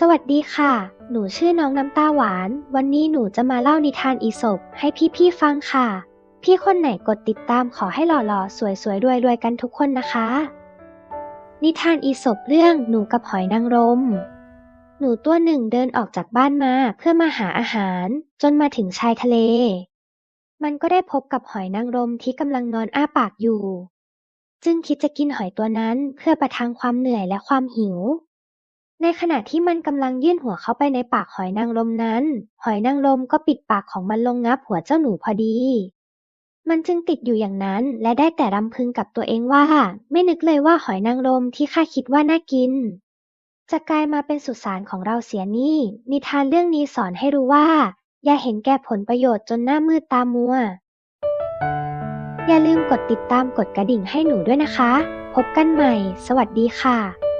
สวัสดีค่ะ หนูชื่อน้องน้ำตาหวาน วันนี้หนูจะมาเล่านิทานอีสปให้พี่ๆฟังค่ะ พี่คนไหนกดติดตามขอให้หล่อๆ สวยๆรวยๆกันทุกคนนะคะ นิทานอีสปเรื่องหนูกับหอยนางรม หนูตัวหนึ่งเดินออกจากบ้านมาเพื่อมาหาอาหาร จนมาถึงชายทะเล มันก็ได้พบกับหอยนางรมที่กำลังนอนอ้าปากอยู่ จึงคิดจะกินหอยตัวนั้นเพื่อประทังความเหนื่อยและความหิว ในขณะที่มันกำลังยื่นหัวเข้าไปในปากหอยนางรมนั้น หอยนางรมก็ปิดปากของมันลงงับหัวเจ้าหนูพอดี มันจึงติดอยู่อย่างนั้นและได้แต่รำพึงกับตัวเองว่า ไม่นึกเลยว่าหอยนางรมที่ข้าคิดว่าน่ากิน จะกลายมาเป็นสุสานของเราเสียนี่ นิทานเรื่องนี้สอนให้รู้ว่า อย่าเห็นแก่ผลประโยชน์จนหน้ามืดตามัว อย่าลืมกดติดตามกดกระดิ่งให้หนูด้วยนะคะ พบกันใหม่ สวัสดีค่ะ